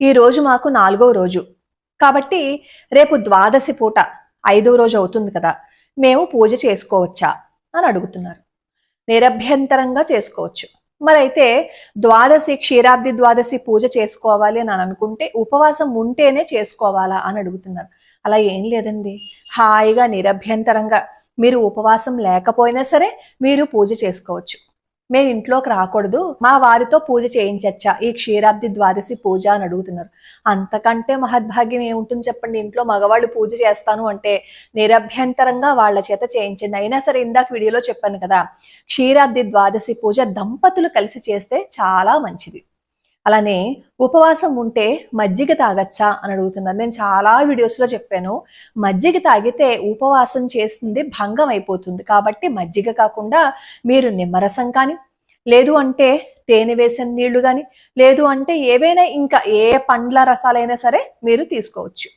ఈ రోజు మాకు నాలుగో రోజు. కాబట్టి రేపు ద్వాదశి పూట ఐదో రోజు అవుతుంది కదా మేము పూజ చేసుకోవచ్చా అని అడుగుతున్నారు. నిరభ్యంతరంగా చేసుకోవచ్చు. మరైతే ద్వాదశి క్షీరాబ్ది ద్వాదశి పూజ చేసుకోవాలి అని అనుకుంటే ఉపవాసం ఉంటేనే చేసుకోవాలా అని అడుగుతున్నారు. అలా ఏం లేదండి. హాయిగా నిరభ్యంతరంగా మీరు ఉపవాసం లేకపోయినా సరే మీరు పూజ చేసుకోవచ్చు. మేము ఇంట్లోకి రాకూడదు మా వారితో పూజ చేయించచ్చా? ఈ క్షీరాబ్ది ద్వాదశి పూజ అని అడుగుతున్నారు. అంతకంటే మహద్భాగ్యం ఏముంటుంది చెప్పండి? ఇంట్లో మగవాళ్ళు పూజ చేస్తాను అంటే నిరభ్యంతరంగా వాళ్ళ చేత చేయించండి. అయినా సరే ఇందాక వీడియోలో చెప్పాను కదా క్షీరాబ్ది ద్వాదశి పూజ దంపతులు కలిసి చేస్తే చాలా మంచిది. అలానే ఉపవాసం ఉంటే మజ్జిగ తాగచ్చా అని అడుగుతున్నారు. నేను చాలా వీడియోస్లో చెప్పాను. మజ్జిగ తాగితే ఉపవాసం చేస్తుంది భంగం అయిపోతుంది. కాబట్టి మజ్జిగ కాకుండా మీరు నిమ్మరసం కానీ లేదు అంటే తేనె వేసిన నీళ్ళు కానీ లేదు అంటే ఏవైనా ఇంకా ఏ పండ్ల రసాలైనా సరే మీరు తీసుకోవచ్చు.